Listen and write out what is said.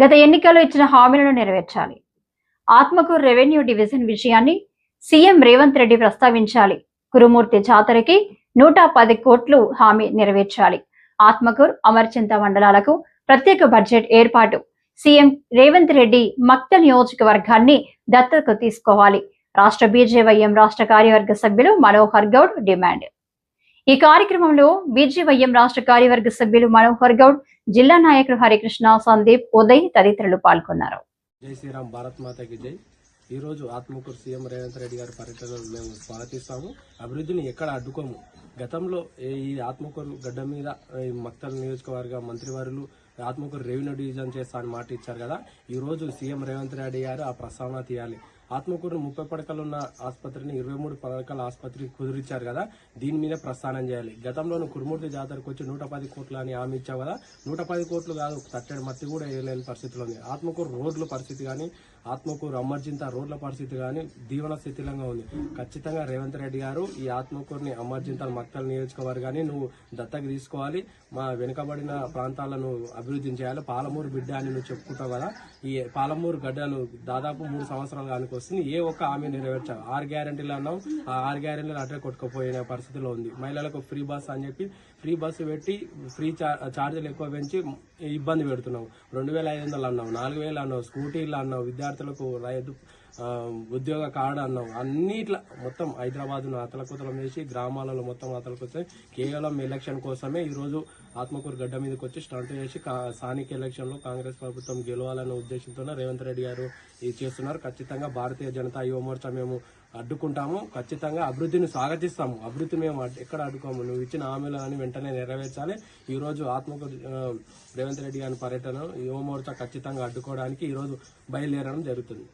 గత ఎన్నికల్లో ఇచ్చిన హామీలను నెరవేర్చాలి. ఆత్మకూరు రెవెన్యూ డివిజన్ విషయాన్ని సీఎం రేవంత్ రెడ్డి ప్రస్తావించాలి. కురుమూర్తి జాతరకి నూట పది కోట్లు హామీ నెరవేర్చాలి. ఆత్మకూరు అమర్చింత మండలాలకు ప్రత్యేక బడ్జెట్ ఏర్పాటు. సీఎం రేవంత్ రెడ్డి మక్త నియోజకవర్గాన్ని దత్తతకు తీసుకోవాలి. రాష్ట్ర బీజేవైఎం రాష్ట్ర కార్యవర్గ సభ్యులు మనోహర్ గౌడ్ డిమాండ్. ఈ కార్యక్రమంలో బీజీవైఎం రాష్ట్ర కార్యవర్గ సభ్యులు మనోహర్ గౌడ్ జిల్లా నాయకులు హరికృష్ణ సందీప్ ఉదయ్ తదితరులు పాల్గొన్నారు. జై శ్రీరామ్ భారత్ మాతకి జై. ఈరోజు ఆత్మకూరు సీఎం రేవంత్ రెడ్డి గారి పర్యటనను మేము స్వాగతిస్తాము. అభివృద్ధిని ఎక్కడ అడ్డుకోము? గతంలో ఈ ఆత్మకూరు గడ్డ మీద ఈ మక్తల్ నియోజకవర్గ మంత్రివారులు ఆత్మకూరు రెవెన్యూ డివిజన్ చేస్తా అని మాట ఇచ్చారు కదా. ఈ రోజు సీఎం రేవంత్ రెడ్డి గారు ఆ ప్రస్తావన తీయాలి. ఆత్మకూరు ముప్పై పడకలు ఉన్న ఆసుపత్రిని ఇరవై మూడు పడకల ఆసుపత్రికి కుదిరిచ్చారు కదా. దీని మీద ప్రస్థానం చేయాలి. గతంలోనూ కురుమూర్తి జాతరకు వచ్చి నూట పది కోట్లు అని హామీ ఇచ్చావు కదా. నూట పది కోట్లు కాదు తట్టడి మట్టి కూడా వేయలేని పరిస్థితిలో ఉంది. ఆత్మకూరు రోడ్ల పరిస్థితి కానీ ఆత్మకూరు అమర్జింత రోడ్ల పరిస్థితి కానీ దీవన స్థితిలంగా ఉంది. ఖచ్చితంగా రేవంత్ రెడ్డి గారు ఈ ఆత్మకూరుని అమర్జింత మక్తల్ నియోజకవర్గాన్ని నువ్వు దత్తకు తీసుకోవాలి. మా వెనుకబడిన ప్రాంతాలను అభివృద్ధి చేయాలి. పాలమూరు బిడ్డ అని నువ్వు చెప్పుకుంటావు కదా. ఈ పాలమూరు గడ్డలు దాదాపు మూడు సంవత్సరాలు వస్తుంది. ఏ ఒక్క హామీ నెరవేర్చాలి. ఆరు గ్యారెంటీలు అన్నావు ఆ ఆరు గ్యారెంటీలు అట్టే కొట్టుకుపోయిన పరిస్థితిలో ఉంది. మహిళలకు ఫ్రీ బస్ అని చెప్పి ఫ్రీ బస్సు పెట్టి ఫ్రీ ఛార్జీలు ఎక్కువ పెంచి ఇబ్బంది పెడుతున్నాం. రెండు వేల ఐదు వందలు అన్నావు నాలుగు వేలు అన్నావు స్కూటీలు అన్నావు విద్యార్థులకు రైతు ఉద్యోగ కార్డు అన్నావు అన్నిట్ల మొత్తం హైదరాబాద్ను అతలకుతలం చేసి గ్రామాలలో మొత్తం అతలకొస్తే కేవలం ఎలక్షన్ కోసమే ఈరోజు ఆత్మకూరు గడ్డ మీదకి వచ్చి స్టంట్ చేసి స్థానిక ఎలక్షన్లో కాంగ్రెస్ ప్రభుత్వం గెలవాలనే ఉద్దేశంతో రేవంత్ రెడ్డి గారు ఇది చేస్తున్నారు. ఖచ్చితంగా భారతీయ జనతా యువ మోర్చా మేము అడ్డుకుంటాము. ఖచ్చితంగా అభివృద్ధిని స్వాగతిస్తాము. అభివృద్ధి మేము అడ్- ఎక్కడ అడ్డుకోము? నువ్వు ఇచ్చిన హామీలు అని వెంటనే నెరవేర్చాలి. ఈరోజు ఆత్మక రేవంత్ రెడ్డి గారి పర్యటన యువ మోర్చా ఖచ్చితంగా అడ్డుకోవడానికి ఈరోజు బయలుదేరడం జరుగుతుంది.